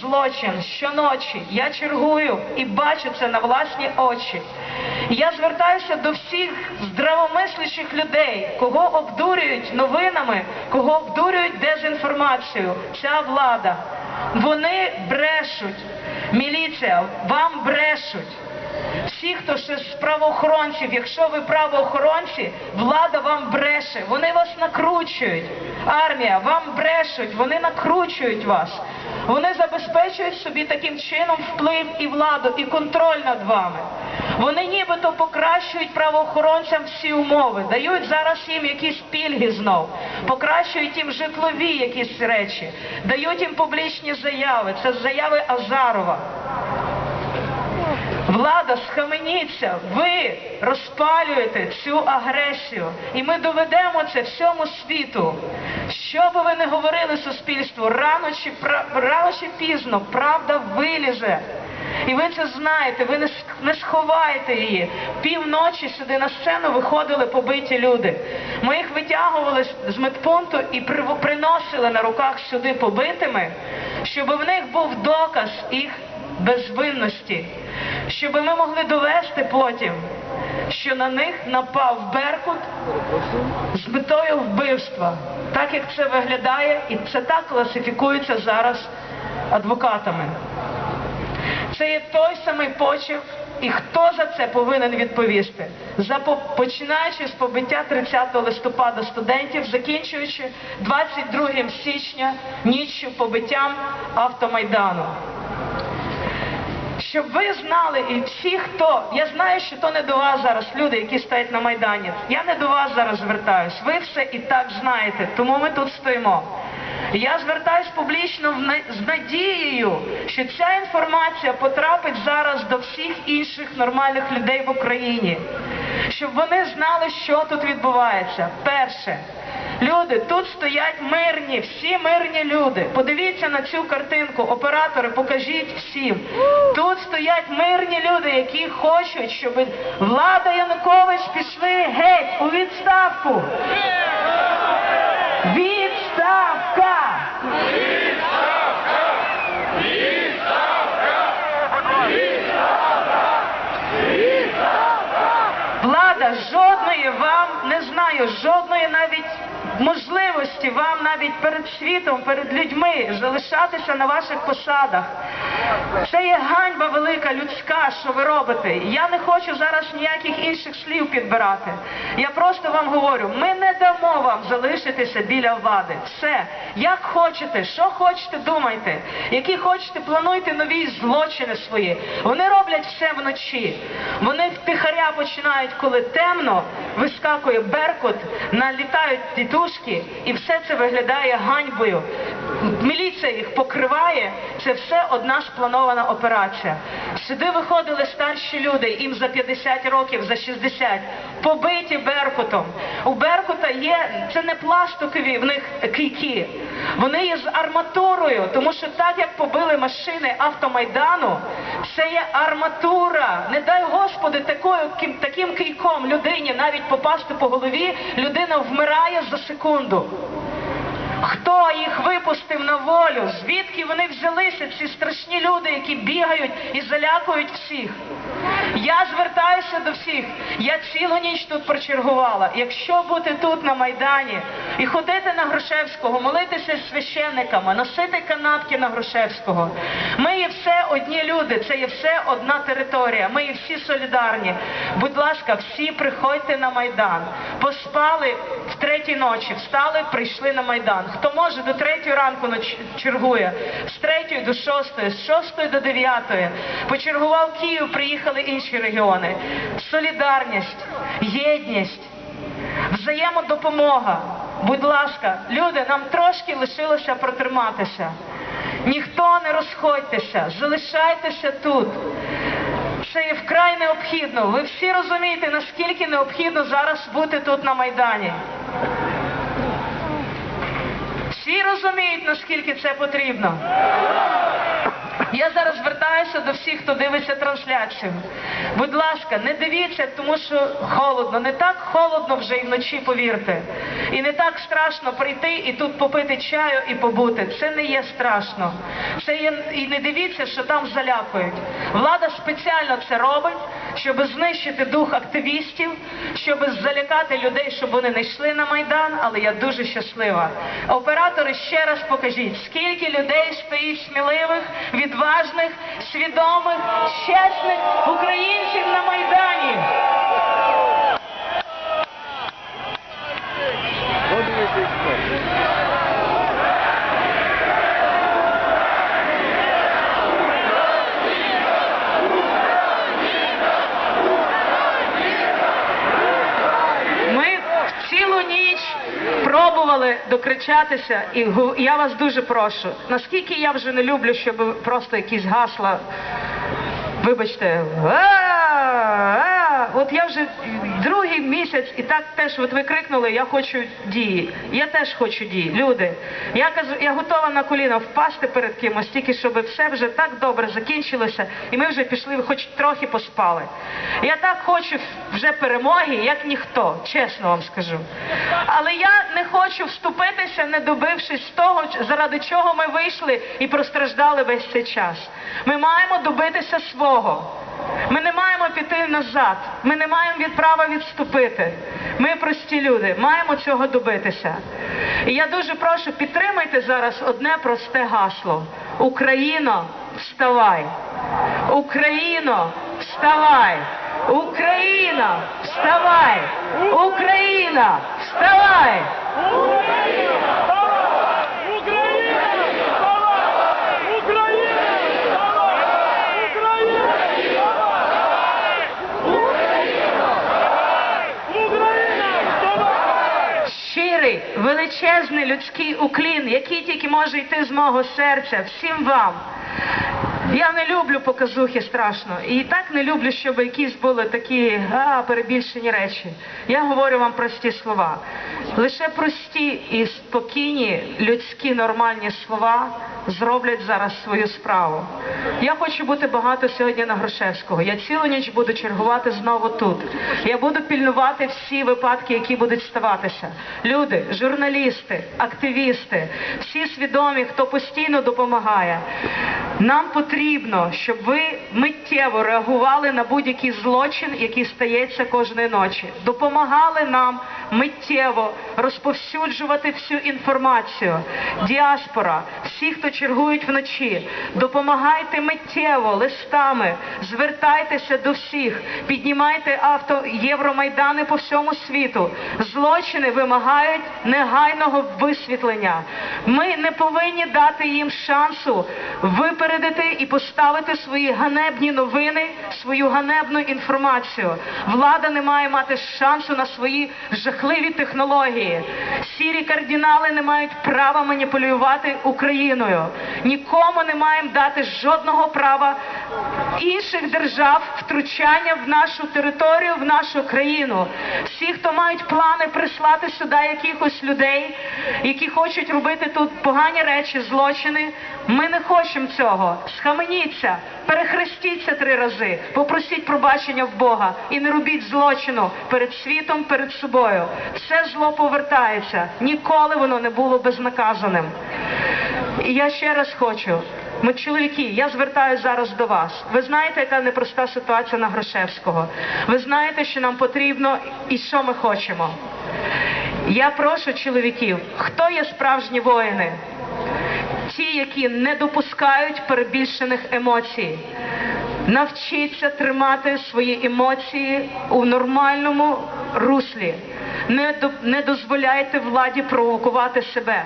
злочин щоночі. Я чергую і бачу це на власні очі. Я звертаюся до всіх здравомислячих людей, кого обдурюють новинами, кого обдурюють дезінформацією. Ця влада. Вони брешуть. Міліція, вам брешуть. Всі, хто ще з правоохоронців, якщо ви правоохоронці, влада вам бреше, вони вас накручують. Армія, вам брешуть, вони накручують вас. Вони забезпечують собі таким чином вплив і владу, і контроль над вами. Вони нібито покращують правоохоронцям всі умови, дають зараз їм якісь пільги знов, покращують їм житлові якісь речі, дають їм публічні заяви. Це заяви Азарова. Влада, схаменіться, ви розпалюєте цю агресію, і ми доведемо це всьому світу. Що би ви не говорили суспільству, рано чи, рано чи пізно правда вилізе. І ви це знаєте, ви не, сховаєте її. Півночі сюди на сцену виходили побиті люди. Ми їх витягували з- медпункту і приносили на руках сюди побитими, щоб в них був доказ їх безвинності, щоб ми могли довести потім, що на них напав Беркут з метою вбивства, так як це виглядає, і це так класифікується зараз адвокатами. Це є той самий почерк, і хто за це повинен відповісти? За по- починаючи з побиття 30 листопада студентів, закінчуючи 22 січня ніччю побиттям автомайдану. Щоб ви знали, і всі, хто, я знаю, що то не до вас зараз, люди, які стоять на Майдані. Я не до вас зараз звертаюсь. Ви все і так знаєте, тому ми тут стоїмо. Я звертаюсь публічно з надією, що ця інформація потрапить зараз до всіх інших нормальних людей в Україні, щоб вони знали, що тут відбувається. Перше. Люди, тут стоять мирні, всі мирні люди. Подивіться на цю картинку, оператори, покажіть всім. Тут стоять мирні люди, які хочуть, щоб влада Янукович пішли геть у відставку. Відставка! Влада жодної вам не знаю, жодної навіть можливості вам навіть перед світом, перед людьми залишатися на ваших посадах. Це є ганьба велика людська, що ви робите. Я не хочу зараз ніяких інших слів підбирати. Я просто вам говорю, ми не дамо вам залишитися біля влади. Все, як хочете, що хочете, думайте. Які хочете, плануйте нові злочини свої. Вони роблять все вночі. Вони втихаря починають, коли темно, вискакує беркут, налітають тітушки, і все це виглядає ганьбою. Міліція їх покриває. Це все одна спланована операція. Сюди виходили старші люди, їм за 50 років, за 60, побиті беркутом. У беркута є це не пластикові в них кийки. Вони є з арматурою, тому що так як побили машини автомайдану, це є арматура. Не дай Господи, такою ким- таким кийком людині навіть попасти по голові, людина вмирає за секунду. Хто їх випустив на волю? Звідки вони взялися, ці страшні люди, які бігають і залякують всіх? Я звертаюся до всіх. Я цілу ніч тут прочергувала. Якщо бути тут на Майдані і ходити на Грушевського, молитися з священниками, носити канапки на Грушевського. Ми є все одні люди, це є все одна територія. Ми є всі солідарні. Будь ласка, всі приходьте на Майдан. Поспали в третій ночі, встали, прийшли на Майдан. Хто може до третьої ранку чергує, з третьої до шостої, з шостої до дев'ятої. Почергував Київ, приїхали інші регіони. Солідарність, єдність, взаємодопомога. Будь ласка, люди, нам трошки лишилося протриматися. Ніхто не розходьтеся, залишайтеся тут. Це є вкрай необхідно. Ви всі розумієте, наскільки необхідно зараз бути тут на Майдані. Всі розуміють, наскільки це потрібно. Я зараз звертаюся. до всіх, хто дивиться трансляцію. Будь ласка, не дивіться, тому що холодно. Не так холодно вже і вночі, повірте. І не так страшно прийти і тут попити чаю і побути. Це не є страшно. Це є і не дивіться, що там залякують. Влада спеціально це робить, щоб знищити дух активістів, щоб залякати людей, щоб вони не йшли на майдан. Але я дуже щаслива. Оператори, ще раз покажіть, скільки людей стоїть сміливих, відважних, свідомих, чесних українців на майдані. Ми пробували докричатися, і я вас дуже прошу. Наскільки я вже не люблю, щоб просто якісь гасла, вибачте, «А-а-а!» От я вже другий місяць і так теж, от ви крикнули, я хочу дії. Я теж хочу дії. Люди, я кажу, я готова на коліна впасти перед кимось, тільки щоб все вже так добре закінчилося, і ми вже пішли, хоч трохи поспали. Я так хочу вже перемоги, як ніхто, чесно вам скажу. Але я не хочу вступитися, не добившись того, заради чого ми вийшли і простраждали весь цей час. Ми маємо добитися свого. Ми не маємо піти назад. Ми не маємо від права відступити. Ми прості люди, маємо цього добитися. І я дуже прошу, підтримайте зараз одне просте гасло. Україно, вставай! Україно, вставай! Україна, вставай! Україна, вставай! Щирий, величезний людський уклін, який тільки може йти з мого серця, всім вам. Я не люблю показухи страшно. І так не люблю, щоб якісь були такі а, перебільшені речі. Я говорю вам прості слова. Лише прості і спокійні людські нормальні слова зроблять зараз свою справу. Я хочу бути багато сьогодні на Грушевського. Я цілу ніч буду чергувати знову тут. Я буду пільнувати всі випадки, які будуть ставатися. Люди, журналісти, активісти, всі свідомі, хто постійно допомагає. Нам потрібно, щоб ви миттєво реагували на будь-який злочин, який стається кожної ночі. Допомагали нам миттєво розповсюджувати всю інформацію. Діаспора, всі, хто чергують вночі, допомагайте миттєво листами, звертайтеся до всіх, піднімайте авто Євромайдани по всьому світу. Злочини вимагають негайного висвітлення. Ми не повинні дати їм шансу випередити і поставити свої ганебні новини, свою ганебну інформацію. Влада не має мати шансу на свої жахливі технології. Сірі кардинали не мають права маніпулювати Україною. Нікому не маємо дати жодного права інших держав втручання в нашу територію, в нашу країну. Всі, хто мають плани прислати сюди якихось людей, які хочуть робити тут погані речі, злочини. Ми не хочемо цього. Схаменіться, перехрестіться три рази, попросіть пробачення в Бога і не робіть злочину перед світом, перед собою. Все зло повертається. Ніколи воно не було безнаказаним. І я ще раз хочу. Ми чоловіки, я звертаюся зараз до вас. Ви знаєте, яка непроста ситуація на Грошевського. Ви знаєте, що нам потрібно і що ми хочемо. Я прошу чоловіків, хто є справжні воїни? Ті, які не допускають перебільшених емоцій. Навчіться тримати свої емоції у нормальному руслі. Не, до, не дозволяйте владі провокувати себе.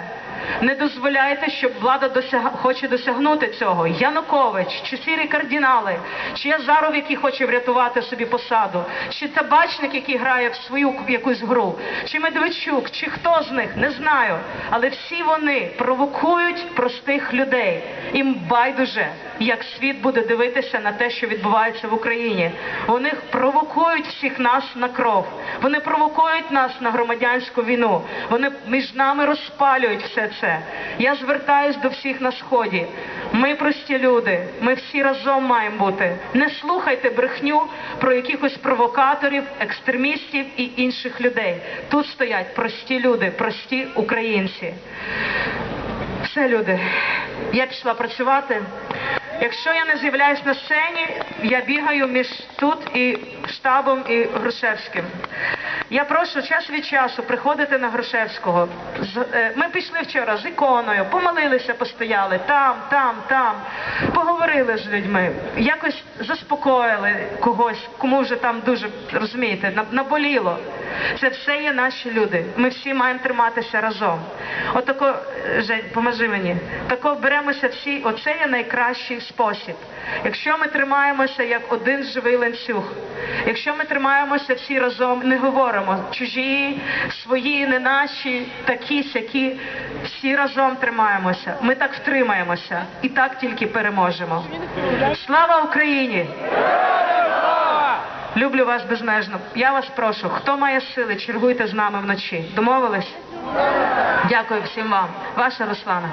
Не дозволяйте, щоб влада досяг... хоче досягнути цього. Янукович, чи сірі кардинали, чи Язаров, який хоче врятувати собі посаду, чи табачник, який грає в свою якусь гру, чи Медведчук, чи хто з них, не знаю. Але всі вони провокують простих людей. Їм байдуже. Як світ буде дивитися на те, що відбувається в Україні. Вони провокують всіх нас на кров. Вони провокують нас на громадянську війну. Вони між нами розпалюють все це. Я звертаюсь до всіх на сході. Ми прості люди. Ми всі разом маємо бути. Не слухайте брехню про якихось провокаторів, екстремістів і інших людей. Тут стоять прості люди, прості українці. Все, люди, я пішла працювати. Якщо я не з'являюсь на сцені, я бігаю між тут і штабом і Грушевським. Я прошу час від часу приходити на Грушевського. Е, Ми пішли вчора з іконою, помолилися, постояли там, там, там, поговорили з людьми, якось заспокоїли когось, кому вже там дуже розумієте, наболіло. Це все є наші люди. Ми всі маємо триматися разом. Отако, е, Жень, поможи мені. Тако беремося всі, оце є найкращий спосіб. Якщо ми тримаємося як один живий ланцюг, якщо ми тримаємося всі разом, не говоримо чужі, свої, не наші, такі, сякі, всі разом тримаємося. Ми так втримаємося і так тільки переможемо. Слава Україні! Люблю вас безмежно. Я вас прошу, хто має сили, чергуйте з нами вночі. Домовились? Дякую всім вам. Ваша Руслана.